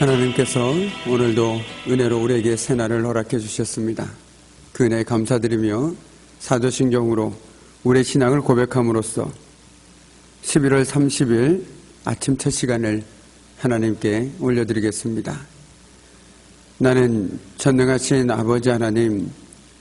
하나님께서 오늘도 은혜로 우리에게 새날을 허락해 주셨습니다. 그 은혜 감사드리며 사도신경으로 우리의 신앙을 고백함으로써 11월 30일 아침 첫 시간을 하나님께 올려드리겠습니다. 나는 전능하신 아버지 하나님,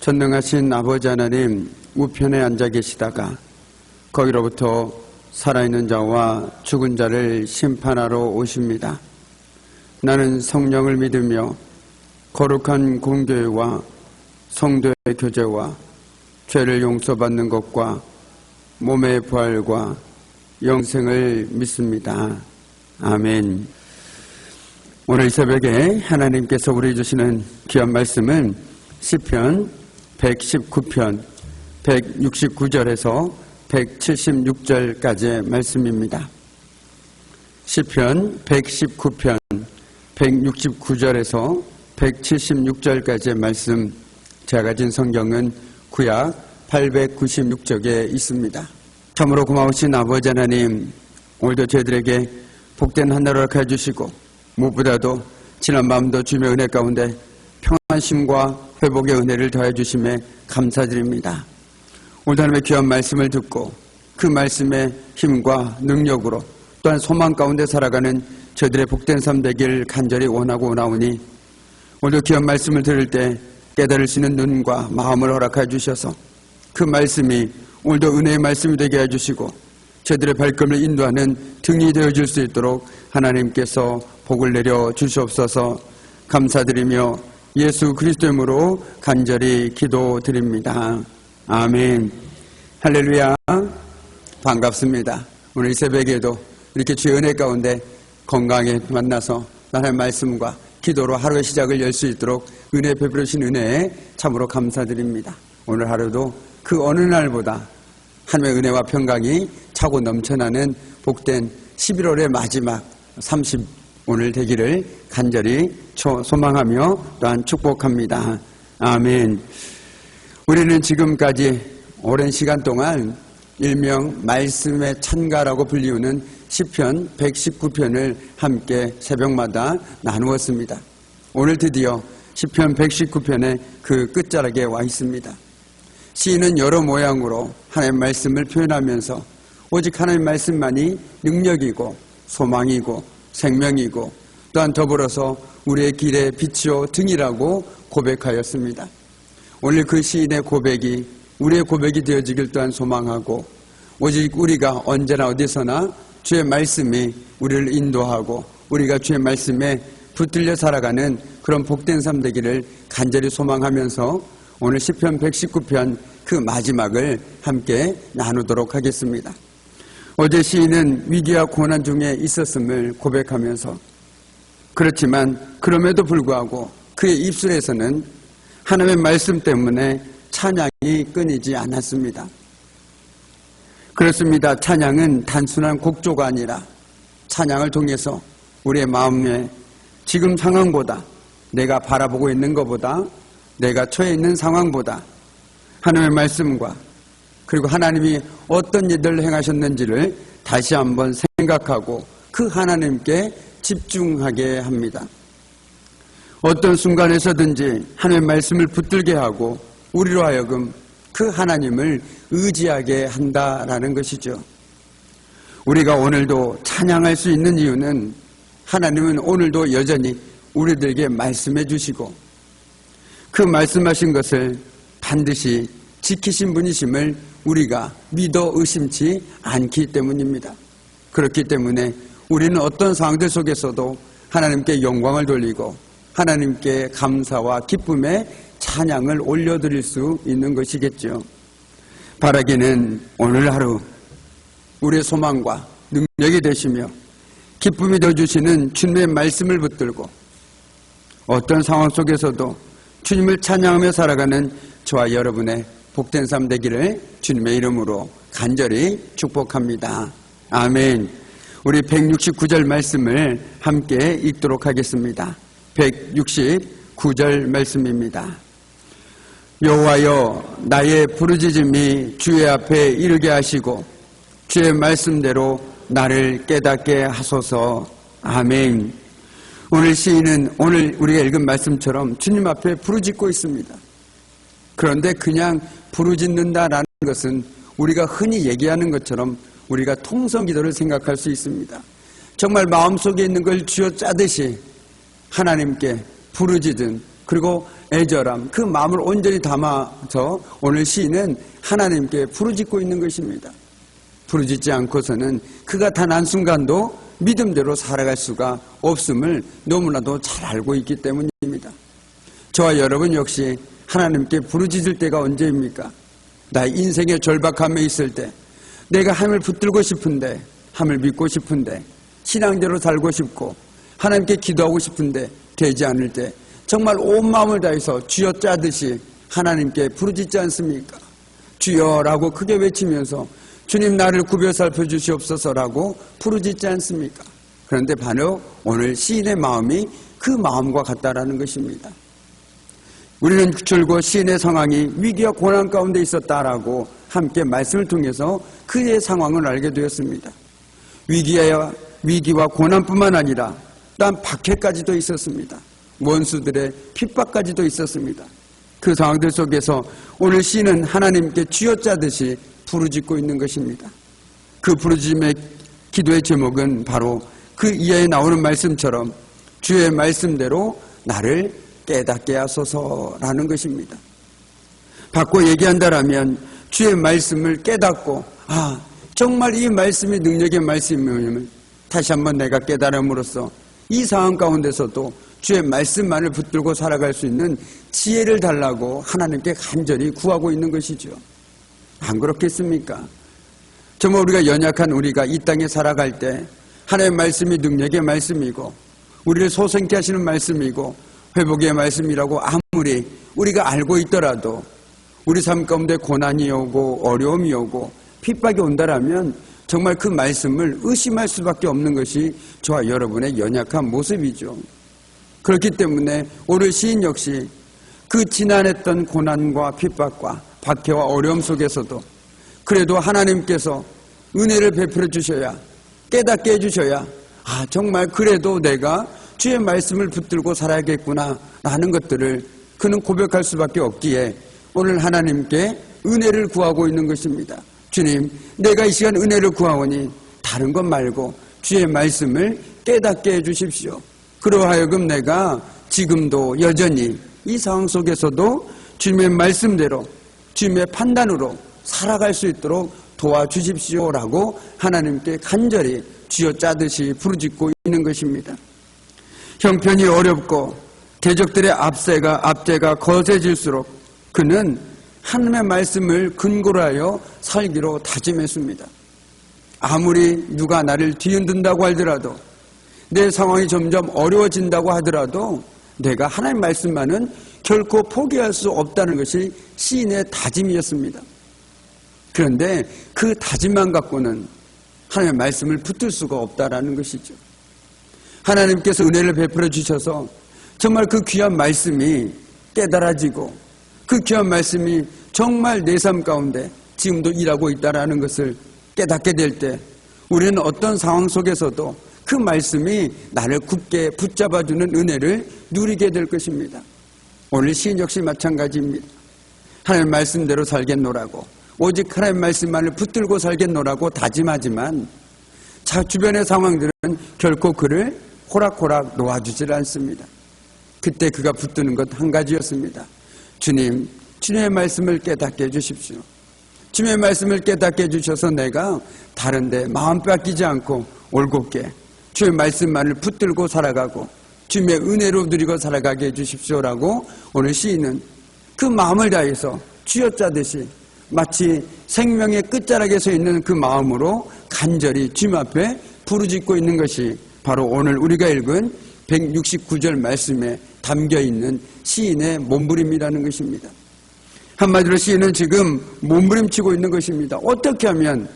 전능하신 아버지 하나님 우편에 앉아 계시다가 거기로부터 살아있는 자와 죽은 자를 심판하러 오십니다. 나는 성령을 믿으며 거룩한 공교회와 성도의 교제와 죄를 용서받는 것과 몸의 부활과 영생을 믿습니다. 아멘. 오늘 이 새벽에 하나님께서 우리 주시는 귀한 말씀은 시편 119편 169절에서 176절까지의 말씀입니다. 시편 119편 169절에서 176절까지의 말씀 제가 가진 성경은 구약 896쪽에 있습니다. 참으로 고마우신 아버지 하나님 오늘도 저희들에게 복된 하나를 허락해 주시고 무엇보다도 지난 밤도 주님의 은혜 가운데 평안심과 회복의 은혜를 더해 주심에 감사드립니다. 오늘 하나님의 귀한 말씀을 듣고 그 말씀의 힘과 능력으로 또한 소망 가운데 살아가는 저들의 복된 삶 되길 간절히 원하고 나오니 오늘 귀한 말씀을 들을 때 깨달을 수 있는 눈과 마음을 허락해 주셔서 그 말씀이 오늘도 은혜의 말씀이 되게 해주시고 저들의 발걸음을 인도하는 등이 되어줄 수 있도록 하나님께서 복을 내려 주시옵소서 감사드리며 예수 그리스도 이름으로 간절히 기도드립니다. 아멘. 할렐루야. 반갑습니다. 오늘 이 새벽에도 이렇게 주의 은혜 가운데 건강에 만나서 나의 말씀과 기도로 하루의 시작을 열 수 있도록 은혜 베풀으신 은혜에 참으로 감사드립니다. 오늘 하루도 그 어느 날보다 하나님의 은혜와 평강이 차고 넘쳐나는 복된 11월의 마지막 30 오늘 되기를 간절히 소망하며 또한 축복합니다. 아멘. 우리는 지금까지 오랜 시간 동안 일명 말씀의 찬가라고 불리우는 시편 119편을 함께 새벽마다 나누었습니다. 오늘 드디어 시편 119편의 그 끝자락에 와 있습니다. 시인은 여러 모양으로 하나님의 말씀을 표현하면서 오직 하나님의 말씀만이 능력이고 소망이고 생명이고 또한 더불어서 우리의 길의 빛이요 등이라고 고백하였습니다. 오늘 그 시인의 고백이 우리의 고백이 되어지길 또한 소망하고 오직 우리가 언제나 어디서나 주의 말씀이 우리를 인도하고 우리가 주의 말씀에 붙들려 살아가는 그런 복된 삶 되기를 간절히 소망하면서 오늘 시편 119편 그 마지막을 함께 나누도록 하겠습니다. 어제 시인은 위기와 고난 중에 있었음을 고백하면서 그렇지만 그럼에도 불구하고 그의 입술에서는 하나님의 말씀 때문에 찬양이 끊이지 않았습니다. 그렇습니다. 찬양은 단순한 곡조가 아니라 찬양을 통해서 우리의 마음에 지금 상황보다 내가 바라보고 있는 것보다 내가 처해 있는 상황보다 하나님의 말씀과 그리고 하나님이 어떤 일들을 행하셨는지를 다시 한번 생각하고 그 하나님께 집중하게 합니다. 어떤 순간에서든지 하나님의 말씀을 붙들게 하고 우리로 하여금 그 하나님을 의지하게 한다라는 것이죠. 우리가 오늘도 찬양할 수 있는 이유는 하나님은 오늘도 여전히 우리들에게 말씀해 주시고 그 말씀하신 것을 반드시 지키신 분이심을 우리가 믿어 의심치 않기 때문입니다. 그렇기 때문에 우리는 어떤 상황들 속에서도 하나님께 영광을 돌리고 하나님께 감사와 기쁨의 찬양을 올려드릴 수 있는 것이겠죠. 바라기는 오늘 하루 우리의 소망과 능력이 되시며 기쁨이 되어주시는 주님의 말씀을 붙들고 어떤 상황 속에서도 주님을 찬양하며 살아가는 저와 여러분의 복된 삶 되기를 주님의 이름으로 간절히 축복합니다. 아멘. 우리 169절 말씀을 함께 읽도록 하겠습니다. 169절 말씀입니다. 여호와여 나의 부르짖음이 주의 앞에 이르게 하시고 주의 말씀대로 나를 깨닫게 하소서. 아멘. 오늘 시인은 오늘 우리가 읽은 말씀처럼 주님 앞에 부르짖고 있습니다. 그런데 그냥 부르짖는다라는 것은 우리가 흔히 얘기하는 것처럼 우리가 통성 기도를 생각할 수 있습니다. 정말 마음속에 있는 걸 쥐어 짜듯이 하나님께 부르짖은 그리고 애절함 그 마음을 온전히 담아서 오늘 시인은 하나님께 부르짖고 있는 것입니다. 부르짖지 않고서는 그가 단 한순간도 믿음대로 살아갈 수가 없음을 너무나도 잘 알고 있기 때문입니다. 저와 여러분 역시 하나님께 부르짖을 때가 언제입니까? 나의 인생의 절박함에 있을 때 내가 하나님을 붙들고 싶은데 하나님을 믿고 싶은데 신앙대로 살고 싶고 하나님께 기도하고 싶은데 되지 않을 때 정말 온 마음을 다해서 쥐어 짜듯이 하나님께 부르짖지 않습니까? 주여라고 크게 외치면서 주님 나를 구별 살펴 주시옵소서라고 부르짖지 않습니까? 그런데 바로 오늘 시인의 마음이 그 마음과 같다라는 것입니다. 우리는 줄곧 시인의 상황이 위기와 고난 가운데 있었다라고 함께 말씀을 통해서 그의 상황을 알게 되었습니다. 위기와, 위기와 고난뿐만 아니라 또한 박해까지도 있었습니다. 원수들의 핍박까지도 있었습니다. 그 상황들 속에서 오늘 시는 하나님께 쥐어짜듯이 부르짖고 있는 것입니다. 그 부르짖음의 기도의 제목은 바로 그 이하에 나오는 말씀처럼 주의 말씀대로 나를 깨닫게 하소서라는 것입니다. 바꿔 얘기한다라면 주의 말씀을 깨닫고 아 정말 이 말씀이 능력의 말씀임을 다시 한번 내가 깨달음으로써 이 상황 가운데서도 주의 말씀만을 붙들고 살아갈 수 있는 지혜를 달라고 하나님께 간절히 구하고 있는 것이죠. 안 그렇겠습니까? 정말 우리가 연약한 우리가 이 땅에 살아갈 때 하나님의 말씀이 능력의 말씀이고 우리를 소생케 하시는 말씀이고 회복의 말씀이라고 아무리 우리가 알고 있더라도 우리 삶 가운데 고난이 오고 어려움이 오고 핍박이 온다라면 정말 그 말씀을 의심할 수밖에 없는 것이 저와 여러분의 연약한 모습이죠. 그렇기 때문에 오늘 시인 역시 그 지난했던 고난과 핍박과 박해와 어려움 속에서도 그래도 하나님께서 은혜를 베풀어 주셔야 깨닫게 해주셔야 아 정말 그래도 내가 주의 말씀을 붙들고 살아야겠구나 라는 것들을 그는 고백할 수밖에 없기에 오늘 하나님께 은혜를 구하고 있는 것입니다. 주님 내가 이 시간 은혜를 구하오니 다른 것 말고 주의 말씀을 깨닫게 해주십시오. 그러하여금 내가 지금도 여전히 이 상황 속에서도 주님의 말씀대로 주님의 판단으로 살아갈 수 있도록 도와주십시오라고 하나님께 간절히 쥐어 짜듯이 부르짖고 있는 것입니다. 형편이 어렵고 대적들의 압세가 압제가 거세질수록 그는 하나님의 말씀을 근거로 하여 살기로 다짐했습니다. 아무리 누가 나를 뒤흔든다고 하더라도 내 상황이 점점 어려워진다고 하더라도 내가 하나님 말씀만은 결코 포기할 수 없다는 것이 시인의 다짐이었습니다. 그런데 그 다짐만 갖고는 하나님의 말씀을 붙들 수가 없다라는 것이죠. 하나님께서 은혜를 베풀어 주셔서 정말 그 귀한 말씀이 깨달아지고 그 귀한 말씀이 정말 내 삶 가운데 지금도 일하고 있다라는 것을 깨닫게 될 때 우리는 어떤 상황 속에서도 그 말씀이 나를 굳게 붙잡아주는 은혜를 누리게 될 것입니다. 오늘 시인 역시 마찬가지입니다. 하나님 말씀대로 살겠노라고 오직 하나님 말씀만을 붙들고 살겠노라고 다짐하지만 자 주변의 상황들은 결코 그를 호락호락 놓아주질 않습니다. 그때 그가 붙드는 것 한 가지였습니다. 주님, 주님의 말씀을 깨닫게 해주십시오. 주님의 말씀을 깨닫게 해주셔서 내가 다른데 마음 뺏기지 않고 올곧게 주의 말씀만을 붙들고 살아가고 주님의 은혜로 누리고 살아가게 해주십시오라고 오늘 시인은 그 마음을 다해서 쥐어짜듯이 마치 생명의 끝자락에 서 있는 그 마음으로 간절히 주님 앞에 부르짖고 있는 것이 바로 오늘 우리가 읽은 169절 말씀에 담겨 있는 시인의 몸부림이라는 것입니다. 한마디로 시인은 지금 몸부림치고 있는 것입니다. 어떻게 하면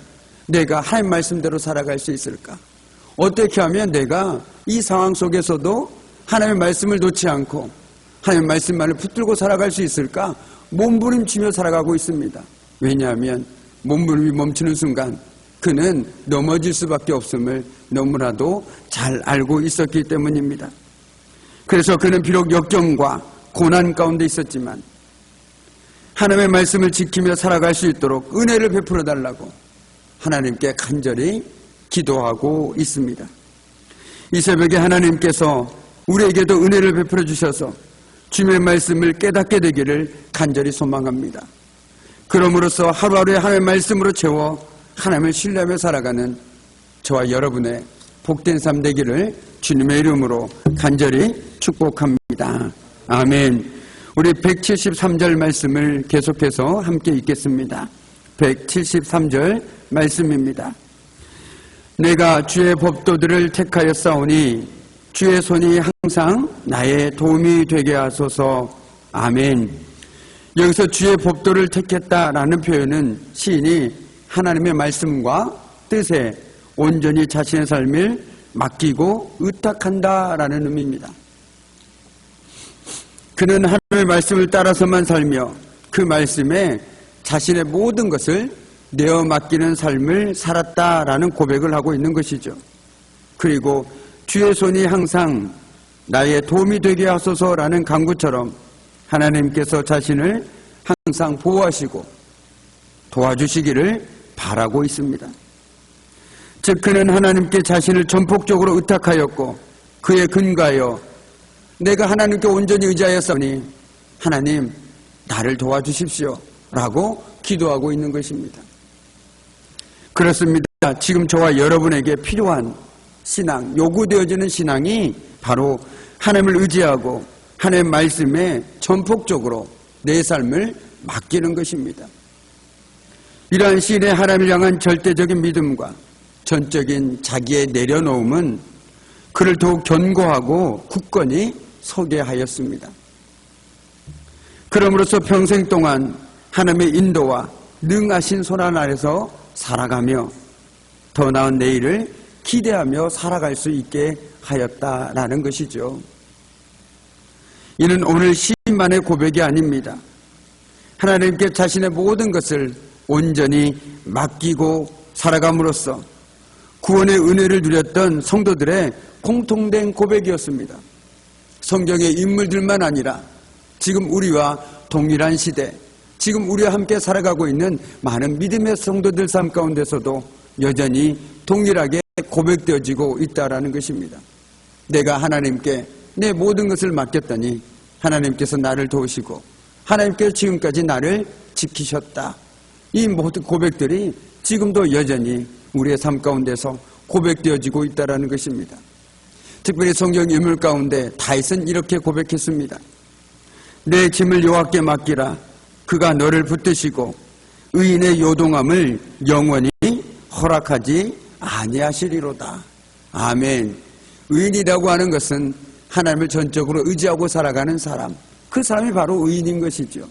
내가 하나님 말씀대로 살아갈 수 있을까? 어떻게 하면 내가 이 상황 속에서도 하나님의 말씀을 놓지 않고 하나님의 말씀만을 붙들고 살아갈 수 있을까? 몸부림치며 살아가고 있습니다. 왜냐하면 몸부림이 멈추는 순간 그는 넘어질 수밖에 없음을 너무나도 잘 알고 있었기 때문입니다. 그래서 그는 비록 역경과 고난 가운데 있었지만 하나님의 말씀을 지키며 살아갈 수 있도록 은혜를 베풀어 달라고 하나님께 간절히 기도하고 있습니다. 이 새벽에 하나님께서 우리에게도 은혜를 베풀어 주셔서 주님의 말씀을 깨닫게 되기를 간절히 소망합니다. 그럼으로써 하루하루의 하나님의 말씀으로 채워 하나님을 신뢰하며 살아가는 저와 여러분의 복된 삶 되기를 주님의 이름으로 간절히 축복합니다. 아멘. 우리 173절 말씀을 계속해서 함께 읽겠습니다. 173절 말씀입니다. 내가 주의 법도들을 택하여 싸우니 주의 손이 항상 나의 도움이 되게 하소서. 아멘. 여기서 주의 법도를 택했다라는 표현은 시인이 하나님의 말씀과 뜻에 온전히 자신의 삶을 맡기고 의탁한다라는 의미입니다. 그는 하나님의 말씀을 따라서만 살며 그 말씀에 자신의 모든 것을 내어 맡기는 삶을 살았다라는 고백을 하고 있는 것이죠. 그리고 주의 손이 항상 나의 도움이 되게 하소서라는 강구처럼 하나님께서 자신을 항상 보호하시고 도와주시기를 바라고 있습니다. 즉 그는 하나님께 자신을 전폭적으로 의탁하였고 그에 근거하여 내가 하나님께 온전히 의지하였으니 하나님 나를 도와주십시오 라고 기도하고 있는 것입니다. 그렇습니다. 지금 저와 여러분에게 필요한 신앙, 요구되어지는 신앙이 바로 하나님을 의지하고 하나님 말씀에 전폭적으로 내 삶을 맡기는 것입니다. 이러한 시인의 하나님을 향한 절대적인 믿음과 전적인 자기의 내려놓음은 그를 더욱 견고하고 굳건히 서게 하였습니다. 그러므로서 평생 동안 하나님의 인도와 능하신 손안 아래서 살아가며 더 나은 내일을 기대하며 살아갈 수 있게 하였다라는 것이죠. 이는 오늘 시인만의 고백이 아닙니다. 하나님께 자신의 모든 것을 온전히 맡기고 살아감으로써 구원의 은혜를 누렸던 성도들의 공통된 고백이었습니다. 성경의 인물들만 아니라 지금 우리와 동일한 시대, 지금 우리와 함께 살아가고 있는 많은 믿음의 성도들 삶 가운데서도 여전히 동일하게 고백되어지고 있다라는 것입니다. 내가 하나님께 내 모든 것을 맡겼더니 하나님께서 나를 도우시고 하나님께서 지금까지 나를 지키셨다. 이 모든 고백들이 지금도 여전히 우리의 삶 가운데서 고백되어지고 있다라는 것입니다. 특별히 성경 인물 가운데 다윗은 이렇게 고백했습니다. 내 짐을 여호와께 맡기라. 그가 너를 붙드시고 의인의 요동함을 영원히 허락하지 아니하시리로다. 아멘. 의인이라고 하는 것은 하나님을 전적으로 의지하고 살아가는 사람. 그 사람이 바로 의인인 것이죠.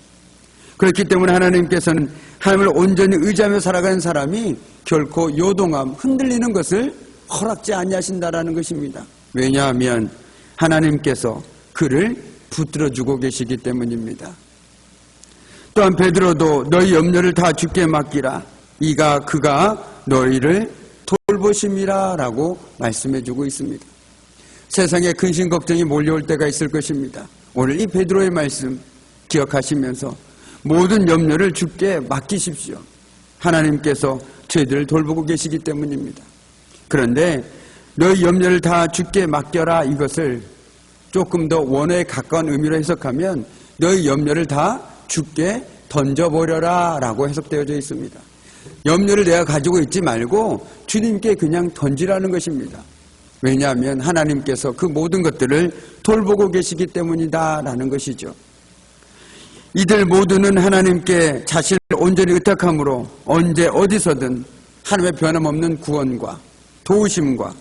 그렇기 때문에 하나님께서는 하나님을 온전히 의지하며 살아가는 사람이 결코 요동함, 흔들리는 것을 허락지 아니하신다라는 것입니다. 왜냐하면 하나님께서 그를 붙들어 주고 계시기 때문입니다. 또한 베드로도 너희 염려를 다 주께 맡기라. 이가 그가 너희를 돌보심이라라고 말씀해 주고 있습니다. 세상에 근심 걱정이 몰려올 때가 있을 것입니다. 오늘 이 베드로의 말씀 기억하시면서 모든 염려를 주께 맡기십시오. 하나님께서 저희들을 돌보고 계시기 때문입니다. 그런데 너희 염려를 다 주께 맡겨라 이것을 조금 더 원어에 가까운 의미로 해석하면 너희 염려를 다 주께 던져버려라 라고 해석되어져 있습니다. 염려를 내가 가지고 있지 말고 주님께 그냥 던지라는 것입니다. 왜냐하면 하나님께서 그 모든 것들을 돌보고 계시기 때문이다 라는 것이죠. 이들 모두는 하나님께 자신을 온전히 의탁함으로 언제 어디서든 하나님의 변함없는 구원과 도우심과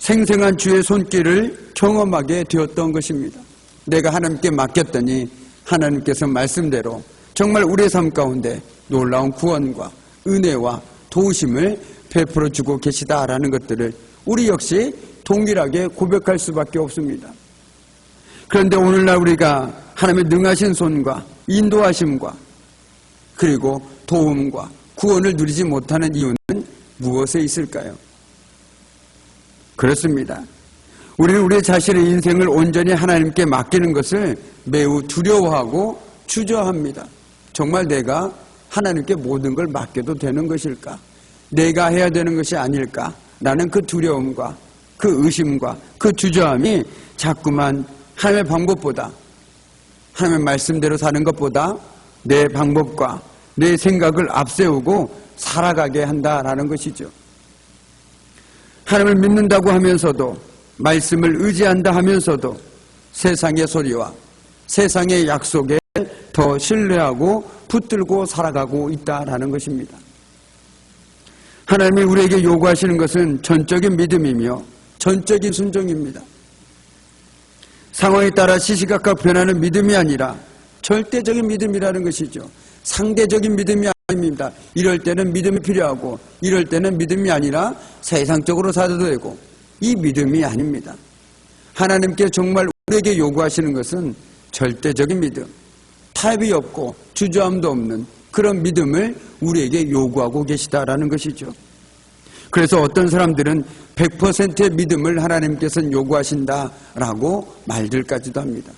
생생한 주의 손길을 경험하게 되었던 것입니다. 내가 하나님께 맡겼더니 하나님께서 말씀대로 정말 우리의 삶 가운데 놀라운 구원과 은혜와 도우심을 베풀어 주고 계시다라는 것들을 우리 역시 동일하게 고백할 수밖에 없습니다. 그런데 오늘날 우리가 하나님의 능하신 손과 인도하심과 그리고 도움과 구원을 누리지 못하는 이유는 무엇에 있을까요? 그렇습니다. 우리는 우리 자신의 인생을 온전히 하나님께 맡기는 것을 매우 두려워하고 주저합니다. 정말 내가 하나님께 모든 걸 맡겨도 되는 것일까? 내가 해야 되는 것이 아닐까? 라는 그 두려움과 그 의심과 그 주저함이 자꾸만 하나님의 방법보다 하나님의 말씀대로 사는 것보다 내 방법과 내 생각을 앞세우고 살아가게 한다라는 것이죠. 하나님을 믿는다고 하면서도 말씀을 의지한다 하면서도 세상의 소리와 세상의 약속에 더 신뢰하고 붙들고 살아가고 있다라는 것입니다. 하나님이 우리에게 요구하시는 것은 전적인 믿음이며 전적인 순종입니다. 상황에 따라 시시각각 변하는 믿음이 아니라 절대적인 믿음이라는 것이죠. 상대적인 믿음이 아닙니다. 이럴 때는 믿음이 필요하고 이럴 때는 믿음이 아니라 세상적으로 살아도 되고 이 믿음이 아닙니다. 하나님께 정말 우리에게 요구하시는 것은 절대적인 믿음, 타협이 없고 주저함도 없는 그런 믿음을 우리에게 요구하고 계시다라는 것이죠. 그래서 어떤 사람들은 100%의 믿음을 하나님께서는 요구하신다라고 말들까지도 합니다.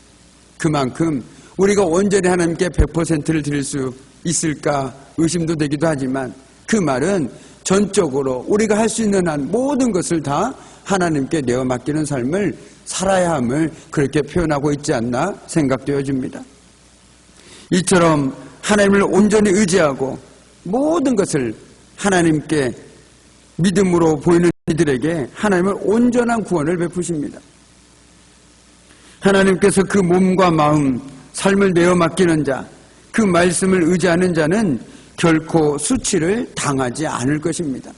그만큼 우리가 온전히 하나님께 100%를 드릴 수 있을까 의심도 되기도 하지만 그 말은 전적으로 우리가 할 수 있는 한 모든 것을 다 하나님께 내어 맡기는 삶을 살아야 함을 그렇게 표현하고 있지 않나 생각되어집니다. 이처럼 하나님을 온전히 의지하고 모든 것을 하나님께 믿음으로 보이는 이들에게 하나님은 온전한 구원을 베푸십니다. 하나님께서 그 몸과 마음, 삶을 내어 맡기는 자, 그 말씀을 의지하는 자는 결코 수치를 당하지 않을 것입니다.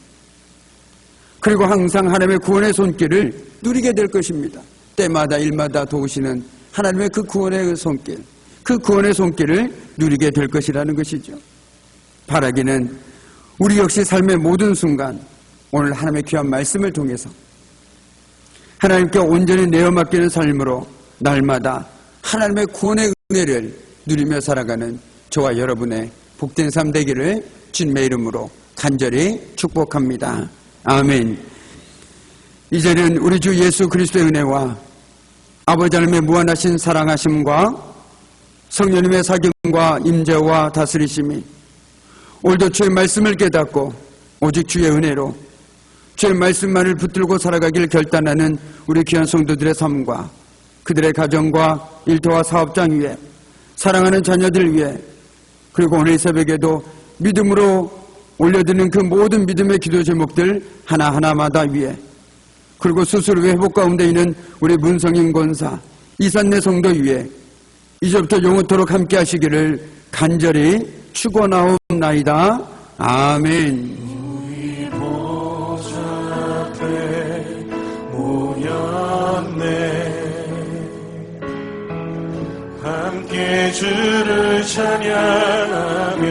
그리고 항상 하나님의 구원의 손길을 누리게 될 것입니다. 때마다 일마다 도우시는 하나님의 그 구원의 손길, 그 구원의 손길을 누리게 될 것이라는 것이죠. 바라기는 우리 역시 삶의 모든 순간 오늘 하나님의 귀한 말씀을 통해서 하나님께 온전히 내어 맡기는 삶으로 날마다 하나님의 구원의 은혜를 누리며 살아가는 저와 여러분의 복된 삶 되기를 주님의 이름으로 간절히 축복합니다. 아멘. 이제는 우리 주 예수 그리스도의 은혜와 아버지 하나님의 무한하신 사랑하심과 성령님의 사귐과 임재와 다스리심이 오늘도 주의 말씀을 깨닫고 오직 주의 은혜로 주의 말씀만을 붙들고 살아가길 결단하는 우리 귀한 성도들의 삶과 그들의 가정과 일터와 사업장 위에 사랑하는 자녀들 위해 그리고 오늘 이 새벽에도 믿음으로 올려드는 그 모든 믿음의 기도 제목들 하나하나마다 위에 그리고 후 회복 가운데 있는 우리 문성인 권사 이산내 성도 위에 이제부터 영원토록 함께 하시기를 간절히 축원하옵나이다. 아멘. 주를 찬양하며